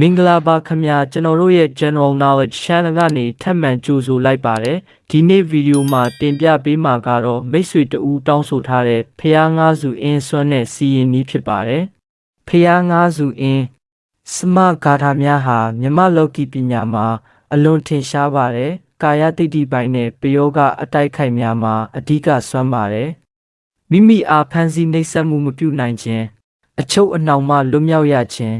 မင်္ဂလာပါခင်ဗျာကျွန်တော်တို့ရဲ့ General Knowledge Channel ကနေထပ်မံကြိုဆိုလိုက်ပါတယ်ဒီနေ့ဗီဒီယိုမှာတင်ပြပေးမှာကတော့မိတ်ဆွေတဦးတောင်းဆိုထားတဲ့ဖျားငါးစုအင်းစွမ်းတဲ့စီရင်နည်းဖြစ်ပါတယ်ဖျားငါးစုအင်းစမဂါထာများဟာမြမလောကီပညာမှာအလွန်ထင်ရှားပါတယ်ကာယတိတ်တိပိုင်းနဲ့ပယောဂအတိုက်ခိုက်များမှာအဓိကစွမ်းပါတယ်မိမိအားဖန်ဆီးနှိပ်စက်မှုမပြုနိုင်ခြင်းအချုပ်အနှောင်မှလွတ်မြောက်ရခြင်း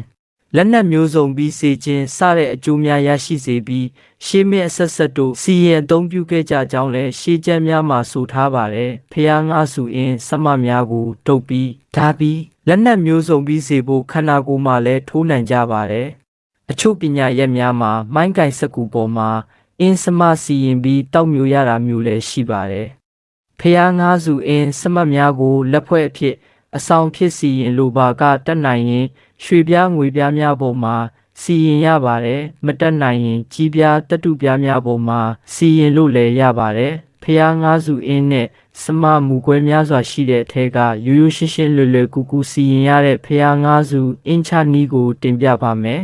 လက်နက်မျိုးစုံပြီးစေခြင်းစတဲ့အကျိုးများရရှိစေပြီးရှေးမြအဆက်ဆက်တို့စီရင်အသုံးပြုခဲ့ကြကြောင်းလည်းရှေးကျမ်းများမှာဆိုထားပါတယ်ဖျားငါစုအင်းစမများကိုတုပ်ပြီးဓာပြီးလက်နက်မျိုးစုံပြီးစေဖို့ခန္ဓာကိုယ်မှာလည်းထိုးနိုင်ကြပါတယ်အချို့ပညာရက်များမှာမိုင်းကင်စကူပေါ်မှာအင်းစမစီရင်ပြီးတောက်မျိုးရတာမျိုးလည်းရှိပါတယ်ဖျားငါစုအင်းစမများကိုလက်ဖွဲ့အဖြစ် အဆောင်ဖြစ်စီရင်လိုပါကတက်နိုင်ရင်ရွှေပြားငွေပြားများပေါ်မှာစီရင်ရပါတယ်မတက်နိုင်ရင်ကြီးပြားတက်တုပြားများပေါ်မှာစီရင်လို့လည်းရပါတယ်ဖျားငါးစုအင်းနဲ့စမမူကွဲများစွာရှိတဲ့အထက်ကရိုးရိုးရှင်းရှင်းလွယ်လွယ်ကူကူစီရင်ရတဲ့ဖျားငါးစုအင်းချနီးကိုတင်ပြပါမယ်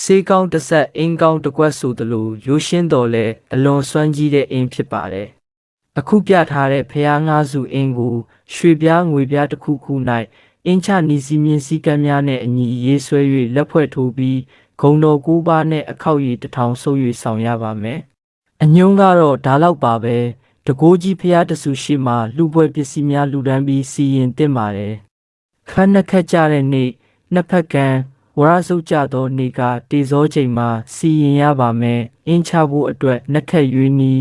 စေးကောင်းတစ်ဆက်အင်းကောင်းတစ်ကွက်ဆိုသလိုရိုးရှင်းတော်လဲအလွန်စွမ်းကြီးတဲ့အင်းဖြစ်ပါတယ် အခုပြထားတဲ့ဖျားငါးစုအင်းကိုရွှေပြားငွေပြားတစ်ခုခု၌အင်းချနီစီမြင့်စည်းကမ်းများနဲ့အညီရေးဆွဲ၍လက်ဖွဲ့ထိုးပြီးဂုံတော်ကိုးပါးနဲ့အခောက်ရည်တစ်ထောင်ဆုပ်၍ဆောင်ရပါမယ်။အညုံးကတော့ဒါလောက်ပါပဲ။တကိုးကြီးဖျားတဆူရှိမှလူပွဲပစ္စည်းများလူဒန်းပြီးစီရင်တင်ပါတယ်။ခန်းနှစ်ခက်ကြတဲ့နေ့နှစ်ဖက်ကံဝရဆုပ်ကြသောနေ့ကတေဇောချိန်မှာစီရင်ရပါမယ်။အင်းချဖို့အတွက်နှစ်ခက်ရွေးနီး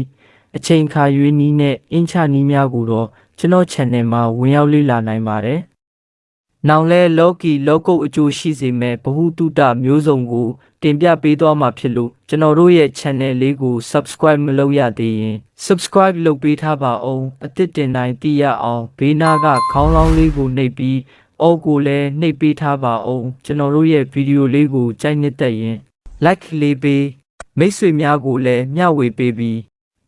အချိန်ခါရွေးနီးနဲ့အင်းချနီးများကိုတော့ကျွန်တော် channel မှာဝင်ရောက်လေ့လာနိုင်ပါတယ်။နောက်လဲလောကီလောကုတ်အကျိုးရှိစေမဲ့ဘ ഹു တုတမျိုးစုံကို တင်ပြပေးသွားမှာဖြစ်လို့ကျွန်တော်တို့ရဲ့ channel လေးကို subscribe မလုပ်ရသေးရင် subscribe လုပ်ပေးထားပါအောင်အသစ်တင်တိုင်းသိရအောင်ဘေးနားကခေါင်းလောင်းလေးကိုနှိပ်ပြီးအော်ကိုလည်းနှိပ်ပေးထားပါအောင်ကျွန်တော်တို့ရဲ့ဗီဒီယိုလေးကိုကြိုက်နှစ်ရင် like လေးပေးမိတ်ဆွေများကိုလည်းမျှဝေပေးပြီး